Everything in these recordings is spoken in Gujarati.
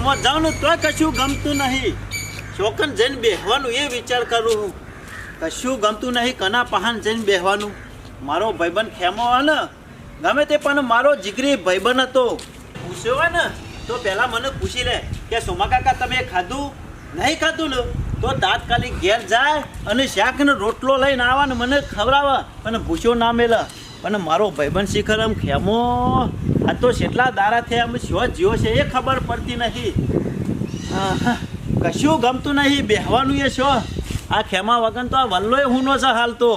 ગામમાં જાઉં ને તોય કશું ગમતું નહીં. ચોકન જઈને બેહવાનું એ વિચાર કરું હું. કશું ગમતું નહીં કના પહાન જઈને બેહવાનું. મારો ભાઈબંધ ખેમો ને ગમે તે પણ મારો જીગરી ભાઈબંધ હતો. પૂછ્યો હોય ને, તો પહેલાં મને પૂછી લે કે, સોમા કાકા, તમે ખાધું? નહીં ખાધું ને તો તાત્કાલિક ઘેર જાય અને શાકનો રોટલો લઈને આવા ને મને ખવડાવે અને ભૂસ્યો ના મેલે. પણ મારો ભાઈબંધ શિખર આમ ખેમો આ તો કેટલા દારા થયા આમ શો જીવો છે, એ ખબર પડતી નથી કશું ગમતું નહીં, બેહવાનું એ શો આ ખેમા વગર તો આ વલ્લોય હુનો છે હાલ તો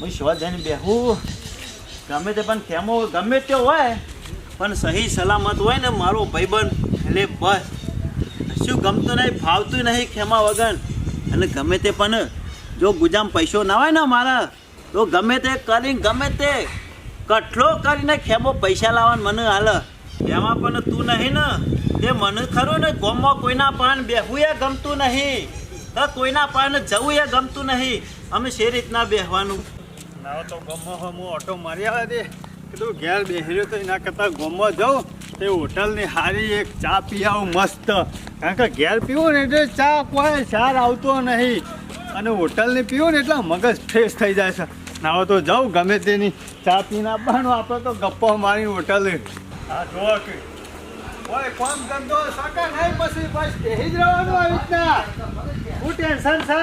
હું શો જઈને બેહું. ગમે તે પણ ખેમો ગમે તે હોય, પણ સહી સલામત હોય ને મારો ભાઈબંધ, એટલે બસ. કશું ગમતું નહીં, ફાવતું નહીં ખેમા વગર. અને ગમે તે પણ જો ગુજામ પૈસો ના હોય ને મારા તો ગમે તે કરીને, ગમે તે. કઠલો કરીને ખેમો પૈસા લાવવાનું મને હાલ. એમાં પણ તું નહીં ને. તે મને ખરું ને, ગોમમાં કોઈના પાન બેહવું એ ગમતું નહીં. તો કોઈના પાન જવું એ ગમતું નહીં. અમે શે રીતના બેહવાનું. ના તો ગમો હું ઓટો મારી આવે દે. કીધું ઘેર બેહર્યો તો એના કરતાં ગોમમાં જાઉં. તે હોટલની સારી એક ચા પી આવું મસ્ત. કારણ કે ઘેર પીવું ને એટલે ચા કોઈ સાર આવતો નહીં. અને હોટલની પીવું ને એટલે મગજ ફ્રેશ થઈ જાય છે. ના તો જાઉં ગમે તેની ચા પીને આપવાનું આપણે તો ગપ્પો મારી હોટલ હા જો કે. ઓય કોમ ધંધો સકા નહીં પછી બસ બેહી જ રહેવાનું આવી રીતના. ટેન્શન છે?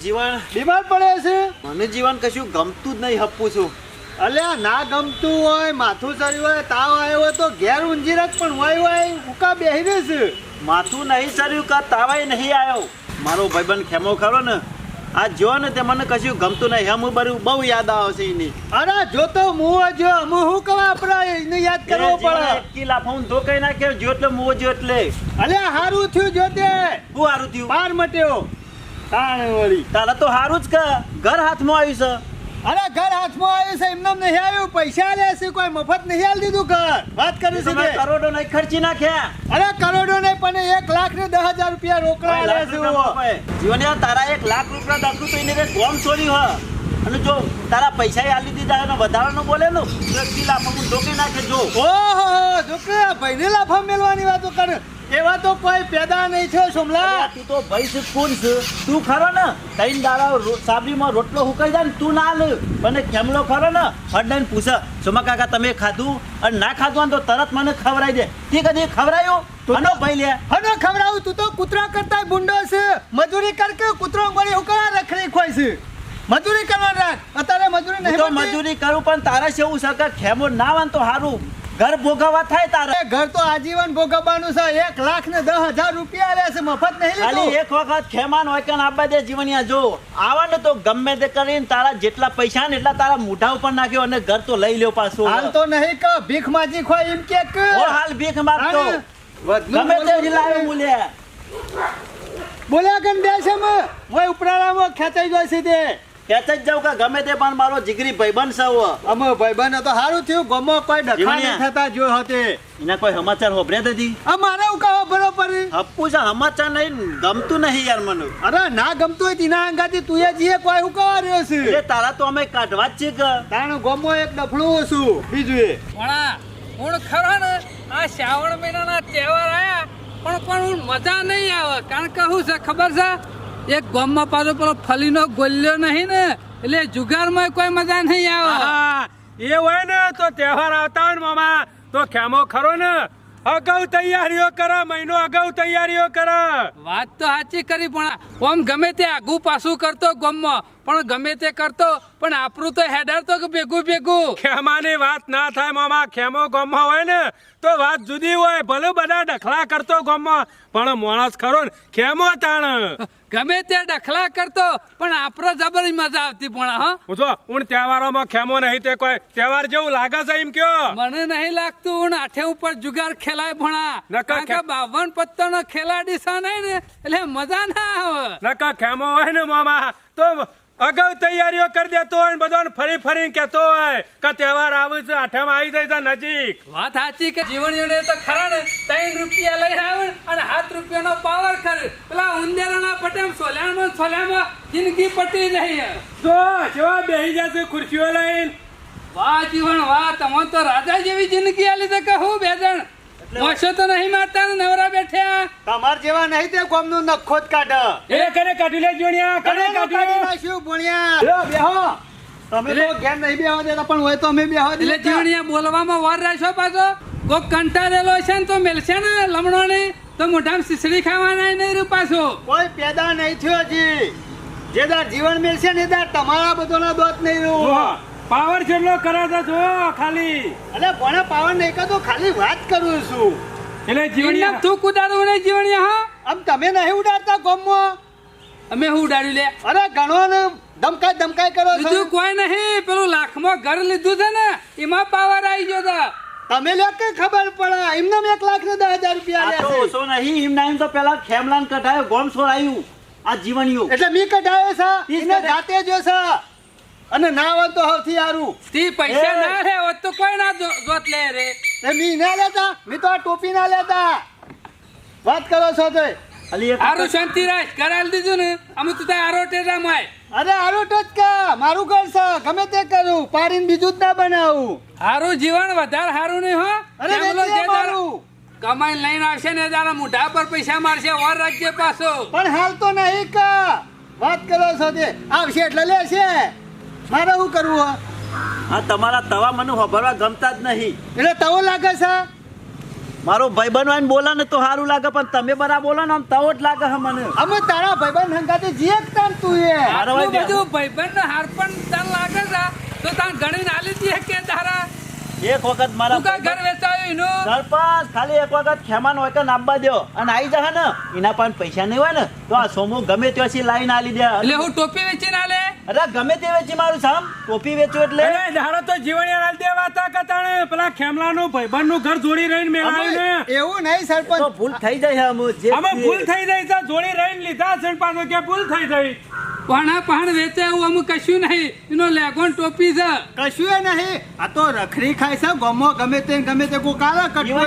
જીવન. બીમાર પડે છે? મને જીવન કશું ગમતું જ નહીં હપ્પું છું. અલ્યા ના ગમતું હોય માથું ચડ્યું હોય તાવ આવ્યો હોય તો ઘેર ઊંઝી રાખ પણ હોય હોય ઉકા બેહી રહે છે માથું નહીં ચડ્યું કા તાવાય નહીં આવ્યો? મારો ભાઈબંધ ખેમો ખરો ને આ જો ને તે મને કશું ગમતું નહીં. હમ બરું બહુ યાદ આવે છે એની. અરે જો તો મું જો અમુ હું કવા આપણે એને યાદ કરવો પડે. એકી લાફાઉં ધોકાઈ નાખ્યો? જો એટલે મુવો જો એટલે. અલે હારું થયું જો તે. હું હારું થયું? બાર મટ્યો. તાણ વળી. તારા તો હારું જ કે. ઘર હાથમાં આવ્યું છે. અરે ઘર હાથમાં આવ્યું છે એમને નહીં આવ્યું. પૈસા લે છે કોઈ મફત નહીં આલ દીધું ઘર. વાત કરી છે કરોડો નહીં ખર્ચી નાખ્યા. અરે કરોડો નહીં પણ એક લાખ ને દસ હજાર રૂપિયા રોકડા લે છે જીવન તારા એક લાખ રૂપિયા દાખલું તો એને ગોમ છોડ્યું હ અને જો તારા પૈસા આલી દીધા એનો વધારાનો બોલે નો એકી લાફાઉં ધોકાઈ નાખે જો ઓહો છોકરા ભાઈને લાફા મેલવાની વાતો કરે. એવા તો કોઈ પેદા નહીં છે સોમલા તું તો ભાઈ છે કોણ છે તું ખરો ને તૈન દાડા સાબરીમાં રોટલો હુકાઈ જાય ને તું ના લે. મને ખેમલો ખરો ને હડને પૂછે. સોમા કાકા તમે ખાધું? અને ના ખાધું તો તરત મને ખવડાઈ દે. તે કદી ખવડાયું? તું અનો ભાઈ લે. હનો ખવડાવું? તું તો કૂતરા કરતા ગુંડો છે. મજૂરી કર કે કૂતરો ગોળી હુકાળા રખડી ખોય છે. મજૂરી કરવા રાખ અત્યારે મજૂરી નહીં તો મજૂરી કરું પણ તારા છે એવું સરકાર ખેમો ના વાન તો સારું ઘર ભોગવવા થાય તારે. ઘર તો આજીવન ભોગવવાનું છે. એક લાખ ને દસ હજાર રૂપિયા છે. મફત નહીં ખાલી એક વખત ખેમાન હોય કે આપવા દે જીવનિયા જો આવા તો ગમે તે કરીને તારા જેટલા પૈસા ને એટલા તારા મોઢા ઉપર નાખ્યો અને ઘર તો લઈ લ્યો પાછું. હાલ તો નહીં કે ભીખ માજી ખોય એમ કે. હાલ ભીખ માગતો. ગમે તે લાવ્યો મૂલ્ય બોલ્યા કે બે છે મે ઉપરાળામાં ખેંચાઈ જાય છે તે કહેતા જ જાઉં કે ગમે તે પણ મારો જીગરી ભાઈબંધ છે અમે ભાઈબંધ તો સારું થયું ગમો કોઈ ડખા. નહીં થતા જો હતે. એના કોઈ સમાચાર હોભર્યા નથી મારે હું કહો બરોબર હપ્પુ છે સમાચાર નહીં ગમતું નહીં યાર મને. અરે ના ગમતું હોય તેના અંગાથી તું એ જીએ કોઈ હું કહો રહ્યો છે? એટલે તારા તો અમે કાઢવા જ છે કે? તારું ગમો એક ડફળું છું બીજું એ. વણા હું ખરો ને આ શ્રાવણ મહિનાના તહેવાર આયા પણ પણ હું મજા નહીં આવે કારણ કે શું છે ખબર છે? એક ગામમાં પાછો પેલો ફલીનો ગોલ્યો નહીં ને એટલે જુગારમાં કોઈ મજા નહીં આવે. એ હોય ને તો તહેવાર આવતા હોય ને મામા તો ખેમો ખરો ને. અગાઉ તૈયારીઓ કરે મહિનો અગાઉ તૈયારીઓ કરે. વાત તો સાચી કરી પણ ઓમ ગમે તે આગુ પાછું કરતો ગામમાં. પણ ગમે તે કરતો પણ આપણું તો હેડર તો કે ભેગું ભેગું. ખેમાની વાત ના થાય મામા ખેમો ગમો હોય ને તો વાત જુદી હોય ભલે બધા ડખલા કરતો ગમો પણ માણસ ખરો ને ખેમો તાણ. ગમે તે ડખલા કરતો પણ આપણો જબર મજા આવતી પણ હા? જો હું તહેવારોમાં ખેમો નહીં તે કોઈ તહેવાર જેવું લાગે છે એમ કયો? મને નહીં લાગતું હું આઠે ઉપર જુગાર ખેલાય ભણા. નકા બાવન કે નો ખેલાડી સા નહીં ને એટલે મજા ના આવે. નકા ખેમો હોય ને મામા તો અગાઉ તૈયારીઓ કરી દેતો હોય બધાને ફરી ફરી કહેતો હોય કે તહેવાર આવે છે આઠમ આવી જાય નજીક. વાત સાચી કે જીવન જોડે તો ખરા ને? ત્રણ રૂપિયા લઈને આવે અને હાથ રૂપિયાનો પાવર કરે પેલા ઉંદેરાના પટેમ સોલ્યામાં સોલ્યામાં જિંદગી પટી રહી જો જેવા બેહી જશે ખુરશીઓ લઈને. વાહ જીવન વાહ તમે તો રાજા જેવી જિંદગી આલી તો કહું બે જણ તો નહીં મારતા નવરા બેઠ્યા. તમાર જેવા નહીં તે ગોમનું નખો જ કાઢ. એ કને કાઢી લે જોણિયા કને કાઢી લે શું ભણ્યા? લ્યો, બેહો. તમે તો ઘેર નહીં બેહવા દેતા પણ હોય તો અમે બેહવા એટલે જોણિયા બોલવામાં વાર રાખશો પાછો. કોક કંટાળેલો છે ને તો મેલશે ને લમણો તો મોઢામાં સીસડી ખાવાના નહીં પાછો. કોઈ પેદા નહીં થયો હજી જે દાર જીવન મેળશે ને દાર તમારા બધોના દોત નહીં રહ્યું પાવર જેટલો કરે છે ખાલી. અલે ભણે પાવર નહીં કરતો ખાલી વાત કરું છું. એટલે જીવણિયા તું કુદાડવું નહીં જીવણિયા હા? આમ તમે નહીં ઉડાડતા ગોમમાં? અમે હું ઉડાડ્યું લે? અરે ઘણો ને ધમકાય ધમકાય કરો છો. બીજું કોઈ નહીં પેલું લાખમાં ઘર લીધું છે ને એમાં પાવર આવી ગયો હતા તમે લોકો ખબર પડે? એમને એક લાખ ને દસ હજાર રૂપિયા લે ઓછો નહીં એમ ના એમ તો પેલા ખેમલાન કઢાયો ગોમ છોડાયું આ જીવણીયું એટલે મી કઢાયો છે એને જાતે જો છે. અને ના હોય તો સૌથી સારું તી પૈસા. ના રે હોત તો કોઈ ના જોત લે રે. તે મી ના લેતા મી તો આ ટોપી ના લેતા. વાત કરો છો તે હારું શાંતિ રાખ કરાવી દીધું ને. અમે તું તાર આરો ટેરા માય. અરે આરો ટચકા મારું ઘર છે ગમે તે કરું પાડીને બીજું જ ના બનાવું. હારું જીવન વધારે હારું નહીં હો. અરે મારું. કમાઈ લઈને આવશે ને તારા મોઢા પર પૈસા મારશે વાર રાખજે પાછો. પણ હાલ તો નહીં કા. વાત કરો છો તે આવશે એટલે લેશે. મારે શું કરવું હોય? આ તમારા તવા મને હોભરવા ગમતા જ નહીં. એટલે તવો લાગે છે? મારો ભાઈબંધ હોય ને બોલે ને તો સારું લાગે પણ તમે બરા બોલો ને આમ તવો જ લાગે છે મને. અમે તારા ભાઈબંધ હંગાતે જીએ જ તાન તું એ? મારો ભાઈ બધું ભાઈબંધ હાર પણ તને લાગે છે? તો તાન ગણીને આલી દે કે તારા? એક વખત મારા ઘર વેચાયું એનું? સરપંચ ખાલી એક વખત ખેમાન હોય તો નાબા દ્યો. અને આવી જશે ને. એના પણ પૈસા નહીં હોય ને. તો આ સોમુ ગમે ત્યાંથી લાઈન આલી દે. એટલે હું ટોપી વેચીને આલે? અરે ગમે તે વેચી મારું સામ ટોપી વેચું એટલે? અરે ધારો તો જીવણી આલ દે વાતા કતાણે. પેલા ખેમલાનું ભાઈબંધનું ઘર જોડી રહીને મેળાવ્યું ને અમે એવું નહીં તો સરપંચ ભૂલ થઈ જાય છે અમુ જે આમાં ભૂલ થઈ જાય તો જોડી રહીને લીધા સરપંચ ને કે ભૂલ થઈ જાય? પણ પણ વેચે એવું અમુક કશું નહીં. એનો લેગોન ટોપી છે. કશું એ નહીં. આ તો રખડી ખાય છે. ગમો ગમે તે ગમે તે કાલા કટકો.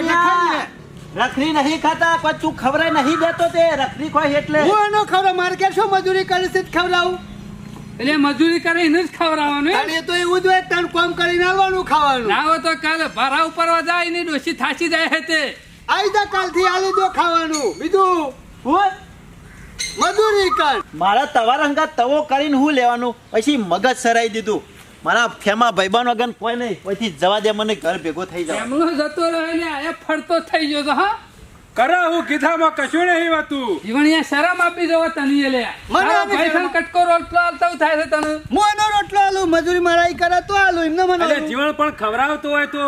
રખડી નહીં ખાતા પણ તું ખવરાય નહીં દેતો તે. રખડી ખોય એટલે. હું એનો મારે કે શું મજૂરી કરી છે જ ખવડાવું? એટલે મજૂરી કરીને જ ખવડાવવાનું અરે અને તો એવું જ હોય ત્રણ કોમ કરીને આવવાનું ખાવાનું. ના હોય તો કાલે ભારા ઉપર જાય એની ડોસી થાચી જાય છે તે. આઈ જા કાલથી આલી દો ખાવાનું. બીજું. હું? મજૂરી કર મારા તવા રંગા તવો કરીને હું લેવાનું? પછી મગજ સરાઈ દીધું. મારા ખેમા ભાઈબાન વગર કોઈ નહીં. પછી જવા દે મને ઘર ભેગો થઈ જાય એમનો જતો રહે ને આ ફરતો થઈ ગયો હા? કરા હું કીધામાં કશું નહીં હોતું. જીવણિયા શરમ આપી દો તને લે. મને શરમ. કટકો રોટલો આલતો થાય છે તને? મોનો રોટલો આલું મજૂરી મારા કરે તો આલું એમને મને. જીવન પણ ખવડાવતો હોય તો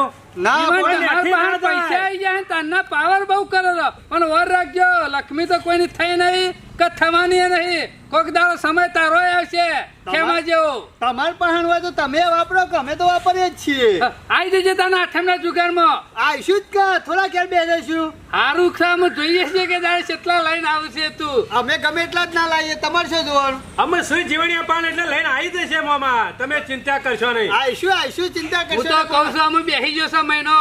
પાસે પાવર બહુ કરો છો. પણ વર રાખજો લક્ષ્મી તો કોઈની થઈ નહીં કે થવાની નહીં. કોક દાડો સમય તારો આવશે. ખેમા જેવો. તમાર પાસે હોય તો તમે વાપરો કે અમે તો વાપરીએ જ છીએ. આવી જજે તને આઠમના જુગારમાં. આવીશું જ કે થોડા ક્યારે બેસીશું. સારું ખામ જોઈએ છે કે તારે કેટલા લઈને આવશે તું. અમે ગમે એટલા જ ના લાવીએ તમારે શું જોવાનું? અમે સુઈ જીવણીયા પાન એટલે લઈને આવી જશે મામા. તમે ચિંતા કરશો નહીં. આવીશું આવીશું ચિંતા હું કરશો તો કહું છું અમે બેસી જશો મહિનો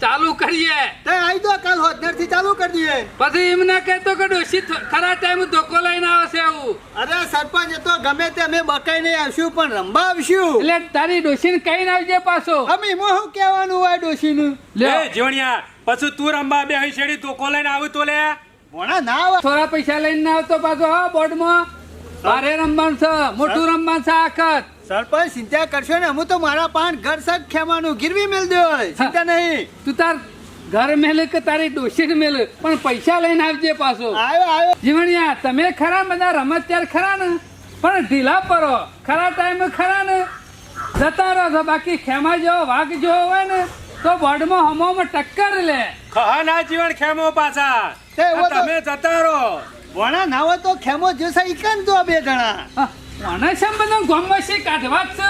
ચાલુ કરીએ. તે આવી દો કાલ હોતનેરથી ચાલુ કરી દઈએ. પછી એમ ના કહેતો કે ડોશી ખરા ટાઈમ ધોકો લઈને આવશે એવું અરે સરપંચ એ તો ગમે તે અમે બકાઈ નહીં આવશું પણ રંબા આવશું એટલે તારી ડોશીને કહીને આવજે પાછો. અમે એમાં શું કહેવાનું હોય ડોશીનું? લે એ જીવણિયા પછી તું રંબા બે હઈ છેડી ધોકો લઈને આવું તો લે. ભણા ના આવે થોડા પૈસા લઈને આવતો પાછો હા બોર્ડમાં મારે રમવાનું છે મોટું રમવાનું છે આખત સરપંચ ચિંતા કરશો ને હું તો મારા પાન ઘર સગ ખેમાનું ગીરવી મેલ દો ચિંતા નહીં. તું તાર ઘર મેલે કે તારી ડોશી મેલે? પણ પૈસા લઈને આવજે પાછો. આવ્યો આવ્યો. જીવણિયા તમે ખરા બધા રમત ત્યારે ખરા ને? પણ ઢીલા પરો. ખરા ટાઈમે ખરા ને? જતા રહો છો બાકી ખેમા જેવો વાઘ જેવો હોય ને તો બોર્ડમાં હમોમાં ટક્કર લે. ખહા ના જીવન ખેમો પાછા. તમે જતા રહો. વણા ના હોય તો ખેમો જોશે ઈકન તો બે જણા. છે બધા ગોમમાંથી કાઢવા જ છે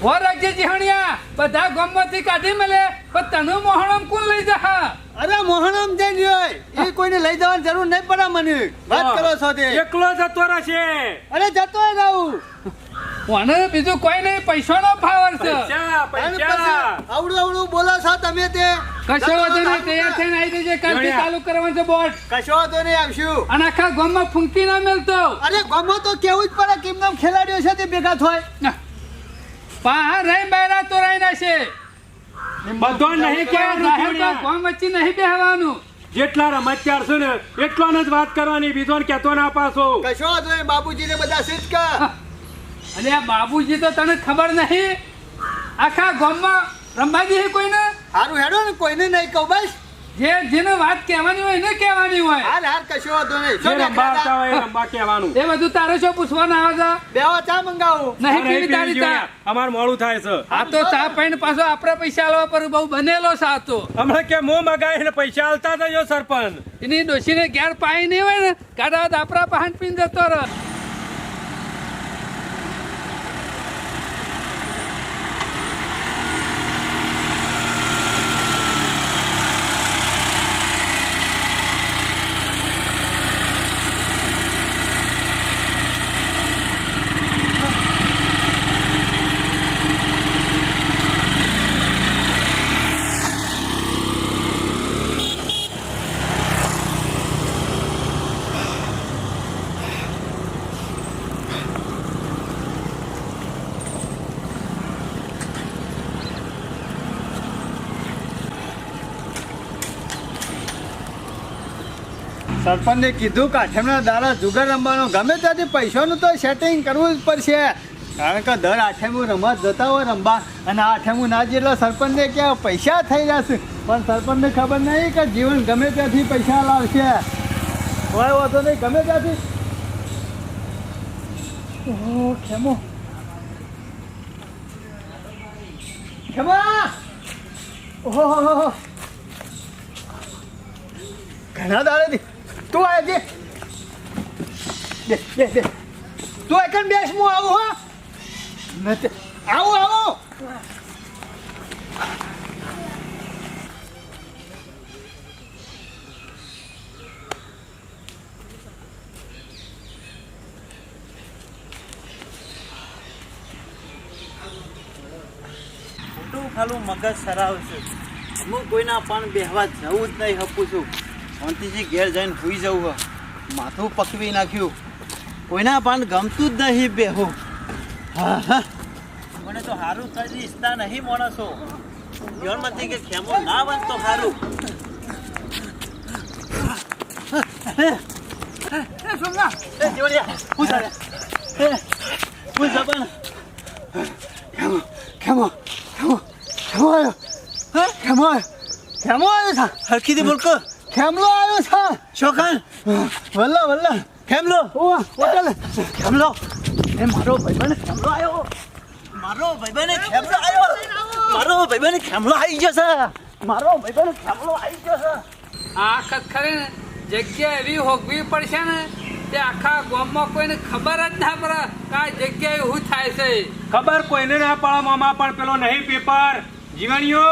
ભો રાખજે જીહણિયા બધા ગોમમાંથી કાઢી મળે પણ તને મોહણમ કોણ લઈ જા અરે મોહનમ જે જોય એ કોઈને લઈ જવાની જરૂર નહીં પડે મને. વાત કરો છો તે. એકલો જતો રહેશે. અરે જતો રહું. કોને? બીજું કોઈ નહીં પૈસાનો ફાવર છે આવડું આવડું બોલો છો તમે તે. કશો વાંધો નહીં તૈયાર થઈને આવી જજે કાલથી ચાલુ કરવાનું છે બોટ. કશો વાંધો નહીં આવશું. અને આખા ગામમાં ફૂંકી ના મેલતો. અરે ગામમાં તો કેવું જ પડે કેમ નામ ખેલાડીઓ છે તે ભેગા થાય. પા રહી બહેરા તો રહી છે બધો નહીં કહેવાનું ગોમ તો જીવણિયા. ગામ વચ્ચે નહીં બેહવાનું. જેટલા રમતચાર છે ને એટલાને જ વાત કરવાની. બીજો કહેતો ના પાછો. કશો વાંધો નહીં બાબુજીને બધા સિદ્ધ કર. અને આ બાબુજી તો તને ખબર નહીં? આખા ગામમાં રંભાજી હે કોઈને? સારું હેડો ને કોઈને નહીં કહું બસ. જે જેને વાત કહેવાની હોય એને કહેવાની હોય. હાલ હાલ કશો વાંધો નહીં. જો રંભા આવતા હોય રંભા કહેવાનું. એ બધું તારે શું પૂછવાના આવે છે? બેવા ચા મંગાવું. નહીં પીવી તારી ચા. અમાર મોડું થાય છે. આ તો ચા પીને પાછો આપણે પૈસા આલવા પર બહુ બનેલો સાતો હમણાં કે મો મગાય ને પૈસા આલતા થયો સરપંચ. એની ડોશીને ઘેર પાઈ નહીં હોય ને. કાઢા આપણા પહાણ પીને જતો રહે. સરપંચે કીધું કે આઠમના દાડા જુગાર રમવાનો ગમે ત્યાંથી પૈસાનું તો સેટિંગ કરવું જ પડશે. કારણ કે દર આઠેમું રમત જતા હોય રમવા અને આ આઠમું ના જેટલો સરપંચને કે પૈસા થઈ જશે? પણ સરપંચને ખબર નહીં કે જીવન ગમે ત્યાંથી પૈસા લાવશે. કોઈ વાંધો નહીં, ગમે ત્યાંથી. હો. ઘણા દાડેથી તું છે બે બે બે તું એકન બેસ, હું આવું, હો? નથી આવો આવો. ખાલું મગજ સરાવશે હું કોઈના પણ બેહવા જવું જ નહીં હપું છું. શાંતિથી ઘેર જઈને સુઈ જવું માથું પકવી નાખ્યું. કોઈના પણ ગમતું જ નહીં બેહું. હા હા. મને તો સારું થઈ ઈચ્છતા નહીં માણસો. ઘરમાંથી કે ખેમો ના બન તો સારું હરખી જીવડિયા, હું? ખેમલો આવ્યો છે. શોખાન વલ્લો વલ્લો. ખેમલો ઓ હોટલ. ખેમલો એ મારો ભાઈબંધ ખેમલો આવ્યો. મારો ભાઈબંધ ખેમલો આવ્યો. મારો ભાઈબંધ ખેમલો આવી ગયો છે. મારો ભાઈબંધ ખેમલો આવી ગયો છે. આ ખરે ને જગ્યા એવી હોગવી પડશે ને તે આખા ગામમાં કોઈને ખબર જ ના પડે કે આ જગ્યાએ શું થાય છે. ખબર કોઈને ના પડે મામા પણ પેલો નહીં પેપર. જીવણીઓ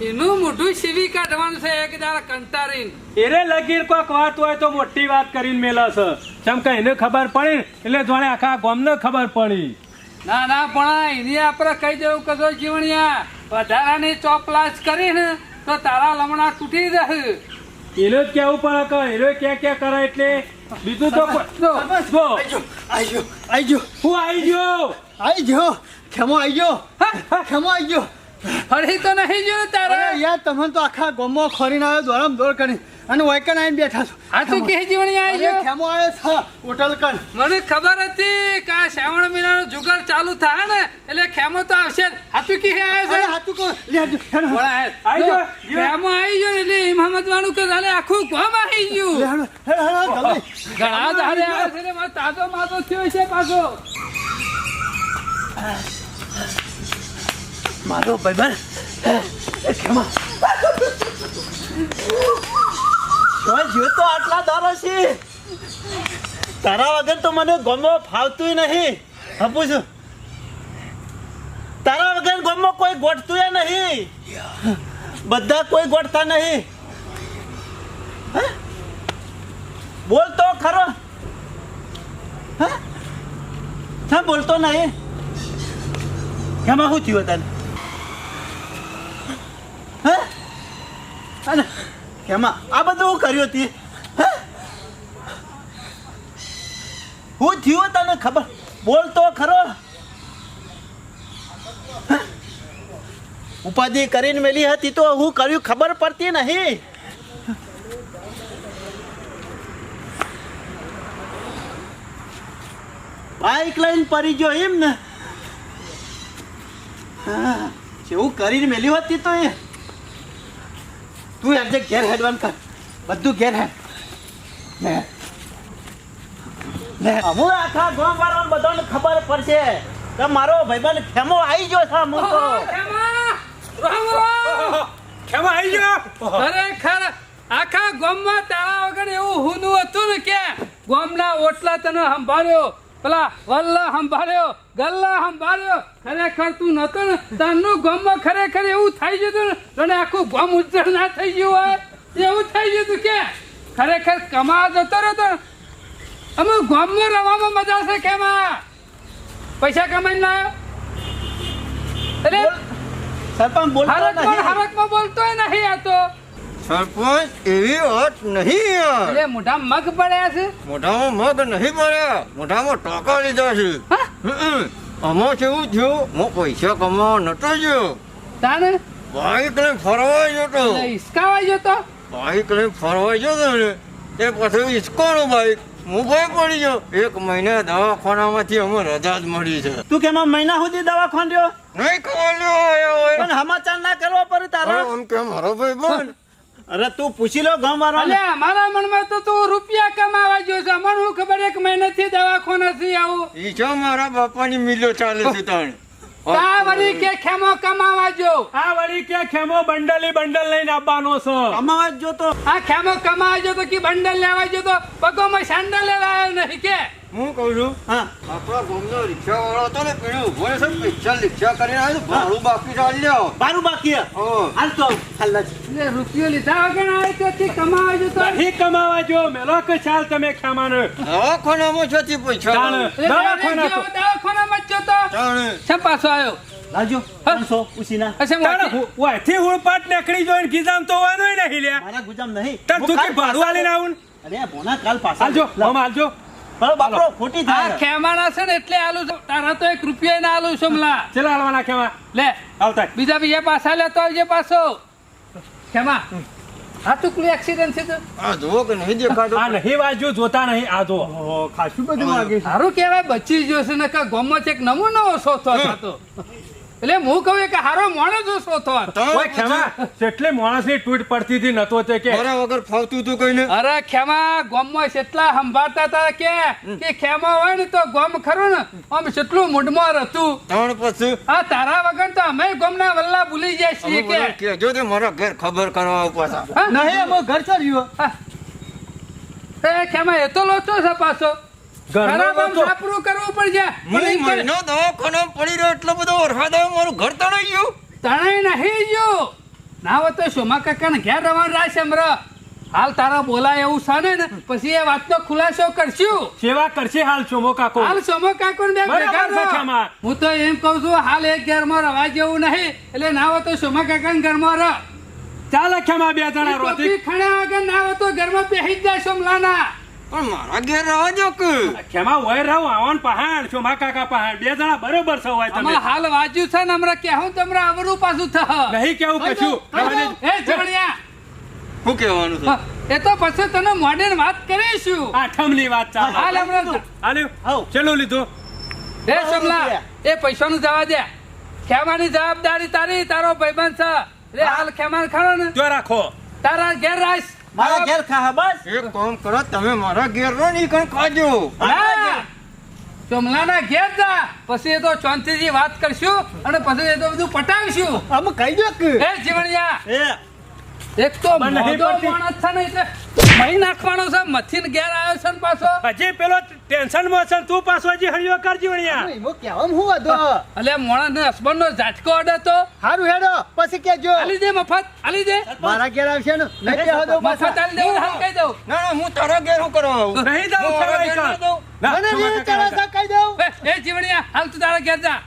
એનું મોઢું સીવી કાઢવાનું છે એક દાડા કંટારીન એરે લગીર કોક વાત હોય તો મોટી વાત કરીને મેલા છે. જેમ કે એને ખબર પડી ને એટલે જોણે આખા ગામને ખબર પડી. ના ના પણ એની આપણે કહી દેવું કશો જીવણિયા વધારાની ચોપલાસ કરીને તો તારા લમણા તૂટી જશે. એને જ કેવું પડે કે એને ક્યાં ક્યાં કરે એટલે બીજું તો આવી આઈ ગયો આવી ગયો હું આવી ગયો? આઈ ગયો ખેમો આઈ ગયો? ખેમો આઈ ગયો? ફરી તો નહીં જો તારે? યાર તમે તો આખા ગોમો ખોરીને આવ્યો દોડમ દોડ કરી અને વાયકન આવીને બેઠા છો. આ તું કે જીવણી આવી ખેમો આવ્યો છે હોટલ કન મને ખબર હતી કે આ શ્રાવણ મહિનાનો જુગાર ચાલુ થાય ને એટલે ખેમો તો આવશે. આ તું કે આવ્યો છે? હાથું કો લે. આઈ જો, ગયો, ખેમો આવી ગયો એટલે એમ વાળું કે ચાલે આખું ગોમ આવી ગયું. ઘણા ધારે આવે છે મારો તાજો માજો થયો છે પાછો. મારો ભાઈબંધ. એ ખેમા તો આટલા દારો છે. તારા વગર તો મને ગમો ફાવતું નહીં. હપું છું તારા વગર ગમો કોઈ ગોઠતું નહીં. બધા કોઈ ગોઠતા નહીં? બોલ તો ખરો. હે? બોલતો નહીં. એમાં શું થયું તને? અને એમાં આ બધું હું કર્યું હતી? હું? થયું તને ખબર? બોલ તો ખરો. ઉપાધિ કરીને મેલી હતી તો હું કર્યું ખબર પડતી નહીં. બાઈક લઈને પડી ગયો એમ ને. જેવું કરીને મેલી હતી તો એ. તું આજે ઘેર હેડવાન કર. બધું ઘેર હે લે. લે. અમુ આખા ગામ વાળાને બધાને ખબર પડશે કે મારો ભાઈબંધ ખેમો આવી ગયો છે અમુ તો. ખેમો! આવી ગયો? ખરેખર આખા ગામમાં તાળા વગર એવું હુનું હતું ને કે ગામના ઓટલા તને સંભાળ્યો. પેલા વલ્લા સંભાળ્યો ગલ્લા સંભાળ્યો. ખરેખર તું નતો ને તારનું ગામમાં ખરેખર એવું થઈ જતું ને તને આખું ગામ ઉજ્જળ ના થઈ ગયું હોય. એવું થઈ જતું કે ખરેખર કમા જતો રહ્યો તો અમે ગામમાં રવામાં મજા છે કેમાં પૈસા કમાઈ ના એટલે સરપંચ બોલતો નહીં. હરકમાં બોલતો નહીં આ તો. સરપંચ એવી વાત નહીં એટલે મોઢા મગ પડ્યા છે? મોઢામાં મગ નહીં પડ્યા. મોઢામાં ટોકા લીધા છે. હા? આમાં કેવું થયું? હું પૈસા કમાવા નતો ગયો. તાને બાઈક લઈ ફરવા ગયો તો. હિસકાવા ગયો તો? બાઈક લઈ ફરવા ગયો તો ને તે પછી ઇસ્કોનું બાઈક. હું ભાઈ પડી ગયો. એક મહિના દવાખાનામાંથી અમે રજા જ મળી છે. તું કેમ મહિના સુધી દવાખાન રહ્યો? નહીં ખોલ્યો પણ સમાચાર ના કરવા પડે તારા? આમ કે મારો ભાઈ બોલ? અરે તું પૂછી લો ગામ વાળા અલ્યા મારા મનમાં તો તું રૂપિયા કમાવા ગયો છે. મને હું ખબર એક મહિનાથી દવાખાનાથી આવું. ઈ જો મારા બાપાની મિલો ચાલે છે તણ. આ વળી કે ખેમો કમાવા જો આ વળી કે ખેમો બંડલી બંડલ લઈને આવવાનો છે. કમાવા જો જોતો આ ખેમો કમાવા જો તો કે બંડલ લેવા જો તો? પગોમાં સેન્ડલ લેવાયો નહીં કે? હું કહું છું હા. આપણો ગામનો રિક્ષા વાળો હતો ને પીણું ઊભો છે પિક્ચર રિક્ષા કરીને આવ્યો ભાડું બાકી ચાલ્યો ભાડું બાકી હે. હાલ તો. એટલે રૂપિયો લીધા વગર આવે તો કમાવા જો તો. નહીં કમાવા જો મેલો કે ચાલ તમે ખામાનો. દવાખાનામાં છતી પૈસા તાણે. એટલે દવાખાના દવાખાનામાં જ જતો છે પાછો આવ્યો? લાવજો પાંચસો ઉસીના. અચ્છા તાણે મોટી- હું- પાટ નીકળી જોઈને ગીજામ તો હોવાનું નહીં લ્યા. મારા ગુજામ નહીં. તું કે ભાડું આલીને આવું. અરે ભોના કાલ પાછા લાવ. હમ હાલજો બાપરો ખોટી થાય. ખેમાણા છે ને એટલે આલુ. તારા તો એક રૂપિયા ના આલુ છું હમણાં. ચલા ખેમા. લે. આવતા બીજા બીજા પાછા લેતો આવજે પાછો. ખેમા આ ટુકડું એક્સિડન્ટ છે તો? આ જુઓ કે નહીં દેખાતો. આ નહીં વાજ્યું જોતા નહીં આ જો ખાસું બધું લાગે છે. સારું કહેવાય બચી ગયો છે ને કે ગમો છે એક નમૂનો ઓછો થતો એટલે હું કહું કે હારો માણસ ઓછો તો ઓય ખેમા જેટલી માણસની પડતી હતી નતો તે કે. મારા વગર ફાવતું તું કઈ અરે ખેમા ગોમમાં કેટલા સંભાળતા હતા કે? કે ખેમા હોય ને તો ગોમ ખરું ને. આમ કેટલું મૂડમાં હતું ત્રણ પછી? આ તારા વગર તો અમે ગોમના વલ્લા ભૂલી જાય છીએ કે. જો તે મારા ઘેર ખબર કરવા પાછા. નહીં અમે ઘર ચાલ્યો હા. એ ખેમા એ તો લોચો છે પાછો. ઘરનો ખરાબ આમ લોચો. સાપરું કરવું પડશે હું મહિનો દવાખાનામાં પડી રહ્યો એટલો બધો વરસાદ આવ્યો મારું ઘર તણાઈ ગયું. તણાઈ નહીં ગયો. ના હોય તો સોમા કાકાને ઘેર રવાન રાખ અમર. હાલ તારા બોલાય એવું સાને ને પછી એ વાતનો ખુલાસો કરશું. સેવા કરશે હાલ સોમો કાકો. હાલ સોમો કાકો ને. હું તો એમ કઉ છું હાલ એક ઘરમાં રવા જેવું નહીં એટલે ના હોય તો સોમા કાકા ને ઘરમાં રહ. ચાલ ખેમા બે જણા રોતી. ખણા આગળ ના હોય તો ઘરમાં બેસી જ જાય સોમલાના પણ મારા ઘેર રહેવા જો કે કેમાં હોય રહો આવન પહાણ મા કાકા પહાણ બે જણા બરોબર છો હોય તમે. હાલ વાંચ્યું છે ને હમણાં કેહું તમને આવરું પાછું થહ નહીં કેવું કશું. એ જવણિયા. હું કહેવાનું છે? એ તો પછી તને મોડેન વાત કરીશું. આઠમની વાત ચાલે. હાલ હમણાં હાલ. હાઉ. ચલો લીધું? એ સમલા એ પૈસાનું જવા દે. ખેમાની જવાબદારી તારી તારો ભાઈબંધ છે. રે હાલ ખેમાન ખાણો ને. જો રાખો. તારા ઘેર રાખ મારા ઘેર ખા બસ. એક કામ કરો તમે મારા ઘેર નો ને ઈ કણ ખાજો ચોમલાના ઘેર જા. પછી એ તો શાંતિથી વાત કરશું અને પછી એ તો બધું પટાવશું. અમે કહી દો કે. એ જીવણિયા. એ એક તો પણ નહીં માણસ છે ને એટલે મહી નાખવાનો છે મથીન ઘેર આવ્યો છે ને પાછો. હજી પેલો ટેન્શનમાં છે તું પાછો હજી હળિયો કરજી વણિયા. એમાં કહેવામાં હું વાંધો અલે મોણા ને હસબન્ડ નો ઝાટકો અડે તો. સારું હેડો પછી કેજો આલી દે મફત આલી દે. મારા ઘેર આવશે ને નહીં કે દઉં મફત પાછા. આલી દે હું કહી દઉં. ના ના હું તારો ઘેર હું કરો નહીં દઉં તારો ઘેર. ના ના, મને તારો કહી દઉં. એ જીવણિયા હાલ તું તારા ઘેર જા.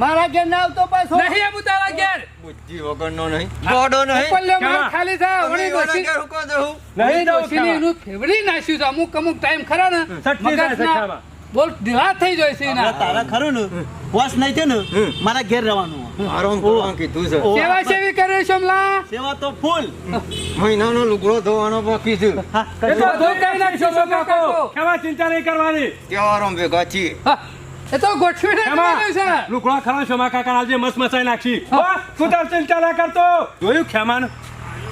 મારા ઘેર ના આવતો પાછો. નહીં આવું તારા ઘેર. બુદ્ધિ વગરનો નહીં. ગોડો નહીં. પલ્લે મને ખાલી થા વળી મારા ઘેર હુકો કહો નહીં દઉં ડોશીને નું ફેવડી નાખ્યું છે અમુક અમુક ટાઈમ ખરા ને સટકી જાય છે બોલ ઢીલા થઈ જાય છે ના તારા ખરું ને વોશ નહીં થયો ને મારા ઘેર રહેવાનું આરામ કરવાનું કીધું છે. સેવા સેવી કરે છે અમલા? સેવા તો ફૂલ. મહિનાનો લુગડો ધોવાનો બાકી છે. હા એ તો ધોઈ નાખશો કાકો. કેવા ચિંતા નહીં કરવાની. તહેવારો ભેગા છીએ. એ તો ગોઠવીને ખેમા કરેલું છે. લુકડા ખરા શોમા કાકા આજે મસ્ત મસાઈ નાખી તું તાર ચિંતા ના કરતો. જોયું ખેમાન?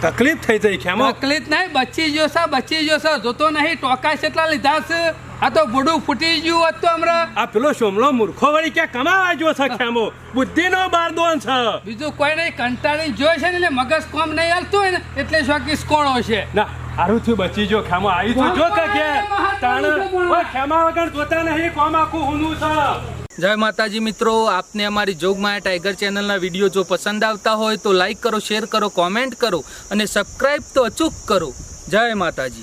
તકલીફ થઈ જઈ ખેમો. તકલીફ નહીં બચી છે બચી છે. જોતો નહીં ટોકા કેટલા લીધા છે. આ તો ભૂડું ફૂટી ગયું હોત તો હમણાં. આ પેલો સોમલો મૂર્ખો વળી ક્યાં કમાવા જો છે ખેમો? બુદ્ધિનો બારદોન છે. બીજું કોઈ નહીં કંટાળી જોઈ છે ને એટલે મગજ કોમ નહીં હાલતું હોય ને એટલે શોકી કોણો છે. ના હારું થયું બચી જો ખેમો આવી તો જો કે તાણ ખેમા વગર જોતા નહીં કોમ આખું હુનું છે. જય માતાજી મિત્રો આપને અમારી જોગમાયા ટાઈગર ચેનલના વીડિયો જો પસંદ આવતા હોય તો લાઈક કરો શેર કરો કોમેન્ટ કરો અને સબસ્ક્રાઈબ તો અચૂક કરો. જય માતાજી.